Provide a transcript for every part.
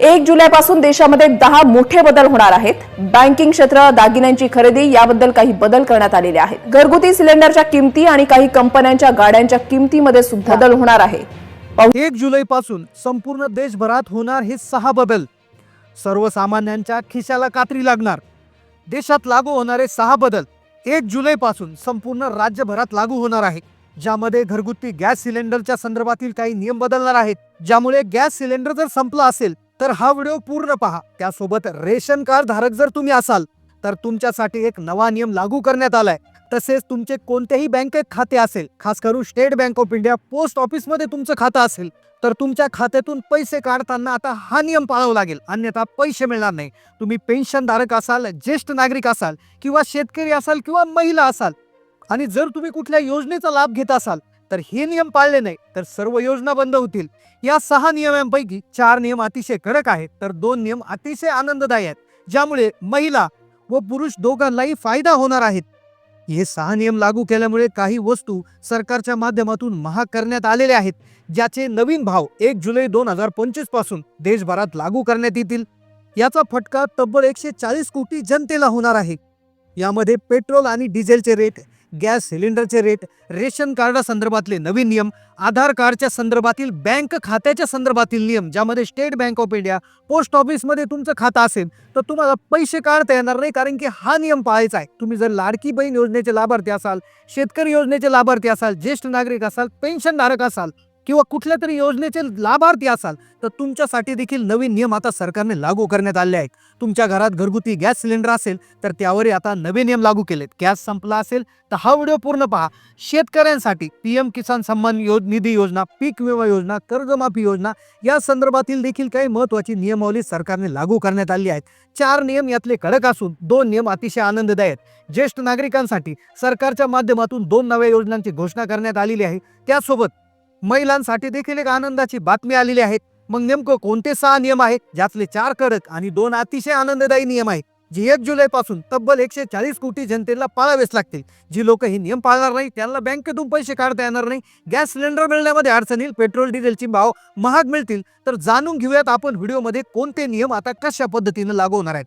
एक जुलैपासून देशामध्ये दहा मोठे बदल होणार आहेत. बँकिंग क्षेत्र दागिन्यांची खरेदी याबद्दल काही बदल करण्यात आलेले आहेत. घरगुती सिलेंडरच्या किमती आणि काही कंपन्यांच्या गाड्यांच्या किमतीमध्ये सुद्धा बदल होणार आहे. एक जुलै पासून संपूर्ण देशभरात होणार हे सहा बदल. सर्वसामान्यांच्या खिशाला कात्री लागणार. देशात लागू होणारे सहा बदल एक जुलै पासून संपूर्ण राज्यभरात लागू होणार आहे. ज्यामध्ये घरगुती गॅस सिलेंडरच्या संदर्भातील काही नियम बदलणार आहेत. ज्यामुळे गॅस सिलेंडर जर संपला असेल तर हा व्हिडिओ पूर्ण पहा. त्यासोबत रेशन कार्ड धारक जर तुम्ही असाल तर तुमच्यासाठी एक नवा नियम लागू करण्यात आलाय. तसेच तुमचे कोणत्याही बँकेत खाते असेल खास करून State Bank of India post ऑफिसमध्ये तुमचं खातं असेल तर तुमच्या खात्यातून पैसे काढताना आता हा नियम पाळावा लागेल. अन्यथा पैसे मिळणार नाही. तुम्ही पेन्शनधारक असाल ज्येष्ठ नागरिक असाल किंवा शेतकरी असाल किंवा महिला असाल आणि जर तुम्ही कुठल्या योजनेचा लाभ घेत असाल तर हे नियम पाळले नाही तर सर्व योजना बंद होतील. या सहा नियमांपैकी चार नियम अतिशय कडक आहेत तर दोन नियम अतिशय आनंददायी आहेत ज्यामुळे महिला व पुरुष दोघांनाही फायदा होणार आहेत हे सहा नियम लागू केल्यामुळे काही वस्तू सरकारच्या माध्यमातून महाग करण्यात आलेल्या आहेत ज्याचे नवीन भाव एक जुलै दोन हजार पंचवीसपासून देशभरात लागू करण्यात येतील. याचा फटका तब्बल एकशे चाळीस कोटी जनतेला होणार आहे. यामध्ये पेट्रोल आणि डिझेलचे रेट गॅस सिलेंडरचे रेट रेशन कार्डा संदर्भातले नवीन नियम आधार कार्डच्या संदर्भातील बँक खात्याच्या संदर्भातील नियम ज्यामध्ये State Bank of India post ऑफिसमध्ये तुमचं खातं असेल तर तुम्हाला पैसे काढता येणार नाही कारण की हा नियम पाळायचा आहे. तुम्ही जर लाडकी बहीण योजनेचे लाभार्थी असाल शेतकरी योजनेचे लाभार्थी असाल ज्येष्ठ नागरिक असाल पेन्शनधारक असाल किंवा कुठल्या तरी योजनेचे लाभार्थी असाल तर तुमच्यासाठी देखील नवीन नियम आता सरकारने लागू करण्यात आले आहेत. तुमच्या घरात घरगुती गॅस सिलेंडर असेल तर त्यावरही आता नवे नियम लागू केलेत. गॅस संपला असेल तर हा व्हिडिओ पूर्ण पहा. शेतकऱ्यांसाठी पी एम किसान सन्मान यो निधी योजना पीक विमा योजना कर्जमाफी योजना या संदर्भातील देखील काही महत्त्वाची नियमावली सरकारने लागू करण्यात आली आहेत. चार नियम यातले कडक असून दोन नियम अतिशय आनंददायी आहेत. ज्येष्ठ नागरिकांसाठी सरकारच्या माध्यमातून दोन नव्या योजनांची घोषणा करण्यात आलेली आहे. त्यासोबत महिलांसाठी देखील एक आनंदाची बातमी आलेली आहे. मग नेमकं कोणते सहा नियम आहेत? ज्यातले चार कडक आणि दोन अतिशय आनंददायी नियम आहेत जे एक जुलै पासून तब्बल एकशे चाळीस कोटी जनतेला पाळावेच लागतील. जी लोक हे नियम पाळणार नाही त्यांना बँकेतून पैसे काढता येणार नाही. गॅस सिलेंडर मिळण्यामध्ये अडचण येईल पेट्रोल डिझेलची भाव महाग मिळतील. तर जाणून घेऊयात आपण व्हिडिओमध्ये कोणते नियम आता कशा पद्धतीने लागू होणार आहेत.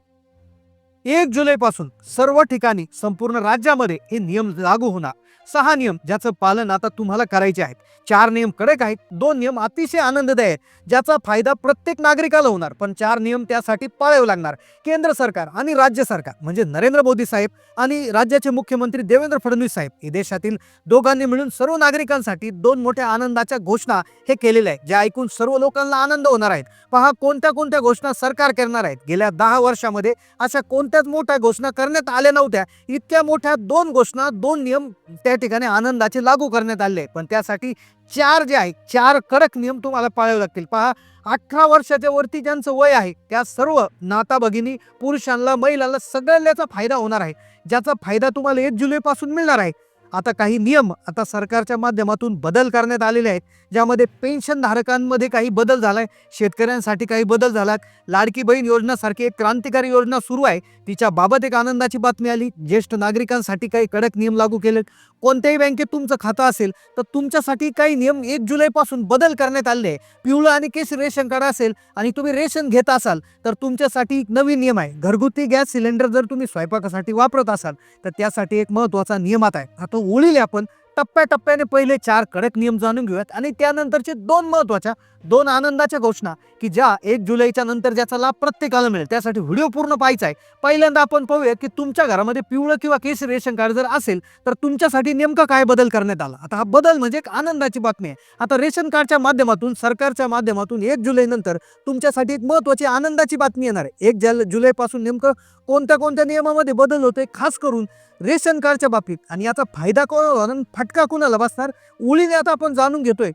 एक जुलैपासून सर्व ठिकाणी संपूर्ण राज्यामध्ये हे नियम लागू होणार. सहा नियम ज्याचं पालन आता तुम्हाला करायचे आहेत. चार नियम कडक आहेत. दोन नियम अतिशय आनंददायी आहेत. ज्याचा फायदा प्रत्येक नागरिकाला होणार. पण चार नियम त्यासाठी पाळावे लागणार. केंद्र सरकार आणि राज्य सरकार म्हणजे नरेंद्र मोदी साहेब आणि राज्याचे मुख्यमंत्री देवेंद्र फडणवीस साहेब हे देशातील दोघांनी मिळून सर्व नागरिकांसाठी दोन मोठ्या आनंदाच्या घोषणा हे केलेल्या आहेत. ज्या ऐकून सर्व लोकांना आनंद होणार आहेत. पहा कोणत्या कोणत्या घोषणा सरकार करणार आहेत? गेल्या दहा वर्षामध्ये अशा कोणत्याच मोठ्या घोषणा करण्यात आल्या नव्हत्या. इतक्या मोठ्या दोन घोषणा दोन नियम त्या ठिकाणी आनंदाचे लागू करण्यात आले. पण त्यासाठी चार जे आहे चार कडक नियम तुम्हाला पाळावे लागतील. पहा अठरा वर्षाच्या वरती ज्यांचं वय आहे त्या सर्व नाता भगिनी पुरुषांना महिलांना सगळ्याला फायदा होणार आहे. ज्याचा फायदा तुम्हाला एक जुलैपासून मिळणार आहे. आता काही नियम आता सरकारच्या माध्यमातून बदल करण्यात आलेले आहेत ज्यामध्ये पेन्शन धारकांमध्ये काही बदल झाला आहे शेतकऱ्यांसाठी काही बदल झाला लाडकी बहीण योजनासारखी एक क्रांतिकारी योजना सुरू आहे. तिच्या बाबत एक आनंदाची बातमी आली. ज्येष्ठ नागरिकांसाठी काही कडक नियम लागू केलेत. कोणत्याही बँकेत तुमचं खातं असेल तर तुमच्यासाठी काही नियम एक जुलैपासून बदल करण्यात आले आहे पिवळं आणि केस रेशन कार्ड असेल आणि तुम्ही रेशन घेत असाल तर तुमच्यासाठी एक नवीन नियम आहे. घरगुती गॅस सिलेंडर जर तुम्ही स्वयंपाकासाठी वापरत असाल तर त्यासाठी एक महत्त्वाचा नियम आता आहे. आता ओळीले आपण टप्प्याटप्प्याने पहिले चार कडक नियम जाणून घेऊयात आणि त्यानंतरचे दोन महत्त्वाच्या दोन आनंदाच्या घोषणा की ज्या एक जुलैच्या नंतर ज्याचा लाभ प्रत्येकाला मिळेल. त्यासाठी व्हिडिओ पूर्ण पाहायचा आहे. पहिल्यांदा आपण पाहूया की तुमच्या घरामध्ये पिवळं किंवा केस रेशन कार्ड जर असेल तर तुमच्यासाठी नेमका काय बदल करण्यात आला? आता हा बदल म्हणजे एक आनंदाची बातमी आहे. आता रेशन कार्डच्या माध्यमातून सरकारच्या माध्यमातून एक जुलैनंतर तुमच्यासाठी एक महत्त्वाची आनंदाची बातमी येणार आहे. एक जल जुलैपासून नेमकं कोणत्या कोणत्या नियमामध्ये बदल होतोय खास करून रेशन कार्डच्या बाबतीत. आणि याचा फायदा कोण होणार? फटका कुणाला बसणार? उळीने आता आपण जाणून घेतोय.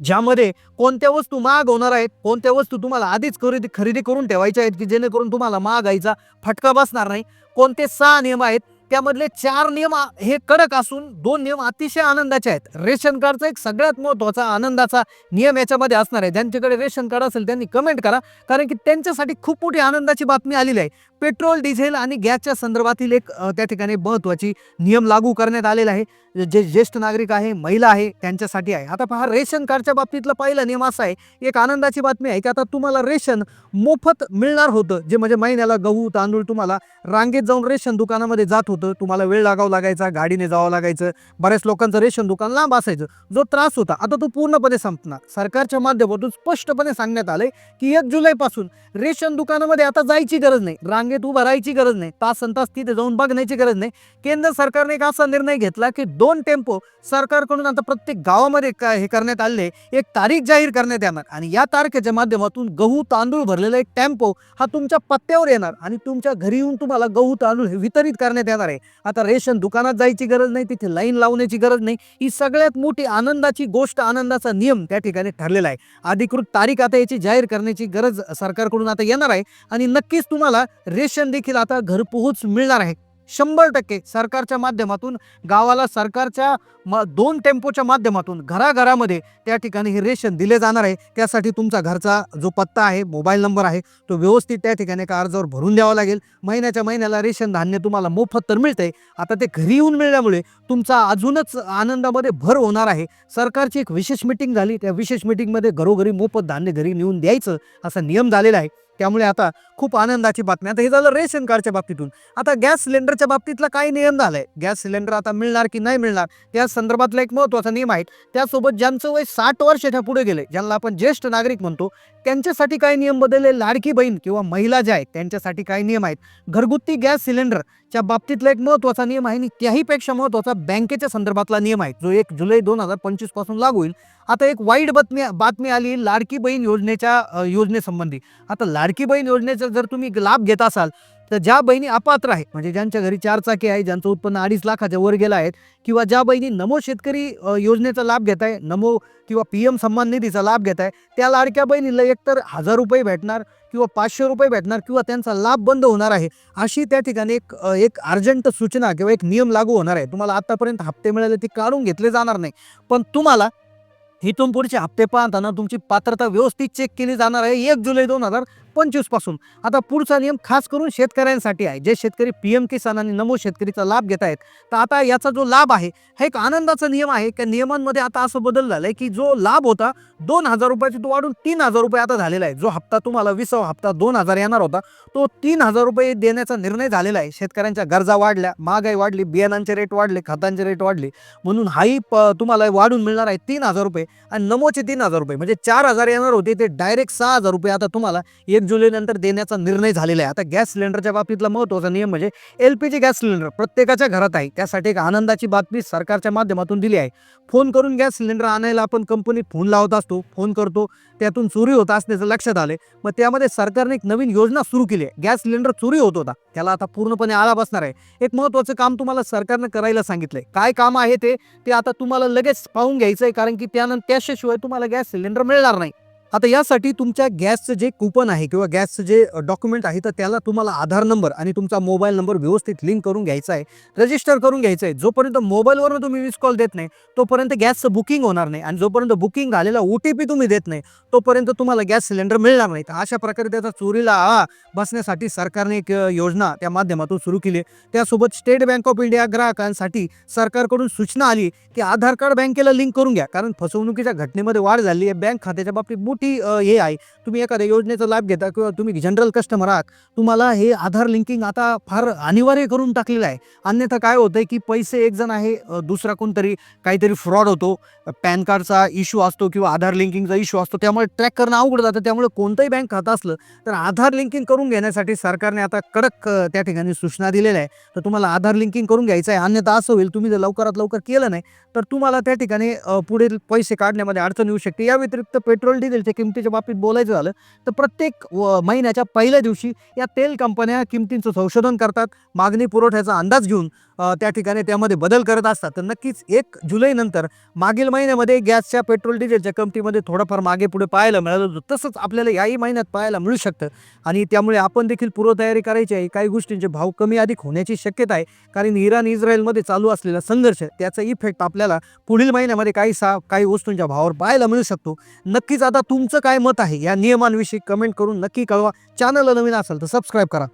ज्यामध्ये कोणत्या वस्तू महाग होणार आहेत कोणत्या वस्तू तुम्हाला आधीच खरेदी खरेदी करून ठेवायच्या आहेत की जेणेकरून तुम्हाला महागाईचा फटका बसणार नाही? कोणते सहा नियम आहेत? त्यामधले चार नियम हे कडक असून दोन नियम अतिशय आनंदाचे आहेत. रेशन कार्डचा एक सगळ्यात महत्त्वाचा आनंदाचा नियम याच्यामध्ये असणार आहे. ज्यांच्याकडे रेशन कार्ड असेल त्यांनी कमेंट करा. कारण की त्यांच्यासाठी खूप मोठी आनंदाची बातमी आलेली आहे. पेट्रोल डिझेल आणि गॅसच्या संदर्भातील एक त्या ठिकाणी महत्त्वाची नियम लागू करण्यात आलेला आहे. जे ज्येष्ठ नागरिक आहे महिला आहे त्यांच्यासाठी आहे. आता पहा रेशन कार्डच्या बाबतीतला पहिला नियम असा आहे. एक आनंदाची बातमी आहे की आता तुम्हाला रेशन मोफत मिळणार होतं. जे म्हणजे महिन्याला गहू तांदूळ तुम्हाला रांगेत जाऊन रेशन दुकानामध्ये जात होतं. तुम्हाला वेळ लागावा लागायचा गाडीने जावं लागायचं. बऱ्याच लोकांचं रेशन दुकान लांब असायचं. जो त्रास होता आता तो पूर्णपणे संपणार. सरकारच्या माध्यमातून स्पष्टपणे सांगण्यात आलंय की एक जुलैपासून रेशन दुकानामध्ये आता जायची गरज नाही. रांग रांगेत उभं राहायची गरज नाही. तास तास तिथे जाऊन बघण्याची गरज नाही. केंद्र सरकारने एक असा निर्णय घेतला की दोन टेम्पो सरकारकडून आता प्रत्येक गावामध्ये हे करण्यात आले एक तारीख जाहीर करण्यात येणार आणि या तारखेच्या माध्यमातून गहू तांदूळ भरलेला एक टेम्पो हा तुमच्या पत्त्यावर येणार आणि तुमच्या घरी येऊन तुम्हाला गहू तांदूळ हे वितरित करण्यात येणार आहे. आता रेशन दुकानात जायची गरज नाही तिथे लाईन लावण्याची गरज नाही. ही सगळ्यात मोठी आनंदाची गोष्ट आनंदाचा नियम त्या ठिकाणी ठरलेला आहे. अधिकृत तारीख आता याची जाहीर करण्याची गरज सरकारकडून आता येणार आहे आणि नक्कीच तुम्हाला रेशन देखील आता घरपोहोच मिळणार आहे. शंभर टक्के सरकारच्या माध्यमातून गावाला सरकारच्या म दोन टेम्पोच्या माध्यमातून घराघरामध्ये त्या ठिकाणी हे रेशन दिले जाणार आहे. त्यासाठी तुमचा घरचा जो पत्ता आहे मोबाईल नंबर आहे तो व्यवस्थित त्या ठिकाणी एका अर्जावर भरून द्यावा लागेल. महिन्याच्या महिन्याला रेशन धान्य तुम्हाला मोफत तर मिळतंय. आता ते घरी येऊन मिळाल्यामुळे तुमचा अजूनच आनंदामध्ये भर होणार आहे. सरकारची एक विशेष मिटिंग झाली. त्या विशेष मिटिंगमध्ये घरोघरी मोफत धान्य घरी नेऊन द्यायचं असा नियम झालेला आहे. त्यामुळे आता खूप आनंदाची बातमी. आता हे झालं रेशन कार्डच्या बाबतीतून. आता गॅस सिलेंडरच्या बाबतीतला काय नियम झालाय. गॅस सिलेंडर आता मिळणार की नाही मिळणार त्या संदर्भातला एक महत्त्वाचा नियम आहे. त्यासोबत ज्यांचं वय साठ वर्षाच्या पुढे गेले ज्यांना आपण ज्येष्ठ नागरिक म्हणतो त्यांच्यासाठी काय नियम बदलले? लाडकी बहीण किंवा महिला ज्या आहेत त्यांच्यासाठी काय नियम आहेत? घरगुती गॅस सिलेंडरच्या बाबतीतला एक महत्त्वाचा नियम आहे आणि त्याहीपेक्षा महत्त्वाचा बँकेच्या संदर्भातला नियम आहे जो एक जुलै दोन हजार पंचवीसपासून लागू होईल. आता एक वाईट बातमी बातमी आली लाडकी बहीण योजनेच्या योजनेसंबंधी. आता लाडकी बहीण योजनेचा जर तुम्ही लाभ घेत असाल तर ज्या बहिणी अपात्र आहेत म्हणजे ज्यांच्या घरी चार चाकी आहे ज्यांचं उत्पन्न अडीच लाखाच्या वर गेलं आहेत किंवा ज्या बहिणी नमो शेतकरी योजनेचा लाभ घेत आहे नमो किंवा पी एम सन्मान निधीचा लाभ घेत आहे त्या लाडक्या बहिणीला एकतर हजार रुपये भेटणार किंवा पाचशे रुपये भेटणार किंवा त्यांचा लाभ बंद होणार आहे अशी त्या ठिकाणी एक एक अर्जंट सूचना किंवा एक नियम लागू होणार आहे. तुम्हाला आतापर्यंत हप्ते मिळाले ते काढून घेतले जाणार नाही. पण तुम्हाला इथून पुढचे हप्ते पाहताना तुमची पात्रता व्यवस्थित चेक केली जाणार आहे. एक जुलै दोन हजार पंचवीसपासून आता पुढचा नियम खास करून शेतकऱ्यांसाठी आहे. जे शेतकरी पी एम किसान आणि नमो शेतकरीचा लाभ घेत आहेत तर आता याचा जो लाभ आहे हा एक आनंदाचा नियम आहे. त्या नियमांमध्ये आता असं बदल आहे की जो लाभ होता दोन हजार रुपयाची तो वाढून तीन हजार रुपये आता झालेला आहे. जो हप्ता तुम्हाला विसावा हप्ता दोन हजार येणार होता तो तीन हजार रुपये देण्याचा निर्णय झालेला आहे. शेतकऱ्यांच्या गरजा वाढल्या महागाई वाढली बियाणांचे रेट वाढले खतांचे रेट वाढले. म्हणून हाही प तुम्हाला वाढून मिळणार आहे तीन हजार रुपये आणि नमोचे तीन हजार रुपये. म्हणजे चार हजार येणार होते ते डायरेक्ट सहा हजार रुपये आता तुम्हाला एक जुलैनंतर देण्याचा निर्णय झालेला आहे. आता गॅस सिलेंडरच्या बाबतीतला महत्त्वाचा नियम म्हणजे L P G gas cylinder प्रत्येकाच्या घरात आहे. त्यासाठी एक आनंदाची बातमी सरकारच्या माध्यमातून दिली आहे. फोन करून गॅस सिलेंडर आणायला आपण कंपनीत फोन लावत असतो फोन करतो त्यातून चोरी होत असण्याचं लक्षात आले मग त्यामध्ये सरकारने एक नवीन योजना सुरू केली आहे. गॅस सिलेंडर चोरी होत होता. त्याला आता पूर्णपणे आळा बसणार आहे. एक महत्त्वाचं काम तुम्हाला सरकारनं करायला सांगितलंय. काय काम आहे ते ते आता तुम्हाला लगेच पाहून घ्यायचं आहे कारण की त्यानंतर त्याशिवाय तुम्हाला गॅस सिलेंडर मिळणार नाही. आता यासाठी तुमच्या गॅसचं जे कुपन आहे किंवा गॅसचं जे डॉक्युमेंट आहे तर त्याला तुम्हाला आधार नंबर आणि तुमचा मोबाईल नंबर व्यवस्थित लिंक करून घ्यायचा आहे रजिस्टर करून घ्यायचं आहे. जोपर्यंत मोबाईलवरून तुम्ही मिस कॉल देत नाही तोपर्यंत गॅसचं बुकिंग होणार नाही आणि जोपर्यंत बुकिंग झालेला ओ टी पी तुम्ही देत नाही तोपर्यंत तुम्हाला गॅस सिलेंडर मिळणार नाही. तर अशा प्रकारे त्याचा चोरीला आळा बसण्यासाठी सरकारने एक योजना त्या माध्यमातून सुरू केली आहे. त्यासोबत स्टेट बँक ऑफ इंडिया ग्राहकांसाठी सरकारकडून सूचना आली की आधार कार्ड बँकेला लिंक करून घ्या कारण फसवणुकीच्या घटनेमध्ये वाढ झाली आहे. बँक खात्याच्या बाबतीत मोठी हे आहे. तुम्ही एखाद्या योजनेचा लाभ घेता किंवा तुम्ही जनरल कस्टमर आहात तुम्हाला हे आधार लिंकिंग आता फार अनिवार्य करून टाकलेलं आहे. अन्यथा काय होतं की पैसे एक जण आहे दुसरा कोणतरी काहीतरी फ्रॉड होतो पॅन कार्डचा इश्यू असतो किंवा आधार लिंकिंगचा इश्यू असतो त्यामुळे ट्रॅक करणं अवघड जातं. त्यामुळे कोणतंही बँक खातं असलं तर आधार लिंकिंग करून घेण्यासाठी सरकारने आता कडक त्या ठिकाणी सूचना दिलेल्या आहे तर तुम्हाला आधार लिंकिंग करून घ्यायचं आहे. अन्यथा असं होईल तुम्ही जर लवकरात लवकर केलं नाही तर तुम्हाला त्या ठिकाणी पुढील पैसे काढण्यामध्ये अडचण येऊ शकते. या व्यतिरिक्त पेट्रोल डिझेलच्या किमतीच्या बाबतीत बोलायचं झालं तर प्रत्येक महिन्याच्या पहिल्या दिवशी या तेल कंपन्या किमतींचं संशोधन करतात मागणी पुरवठ्याचा अंदाज घेऊन. त्या ठिकाणी त्यामध्ये बदल करत असतात. तर नक्कीच एक जुलैनंतर मागील महिन्यामध्ये गॅसच्या पेट्रोल डिझेलच्या किमतीमध्ये थोडंफार मागे पुढे पाहायला मिळालं होतं. तसंच आपल्याला याही महिन्यात पाहायला मिळू शकतं. आणि त्यामुळे आपण देखील पूर्वतयारी करायची आहे. काही गोष्टींचे भाव कमी अधिक होण्याची शक्यता आहे. कारण इराण इस्रायलमध्ये चालू असलेला संघर्ष त्याचा इफेक्ट आपल्याला पुढील महिन्यामध्ये काही सा काही वस्तूंच्या भावावर पाहायला मिळू शकतो. नक्कीच आता तुमचं काय मत आहे या नियमांविषयी कमेंट करून नक्की कळवा. चॅनलला नवीन असेल तर सबस्क्राईब करा.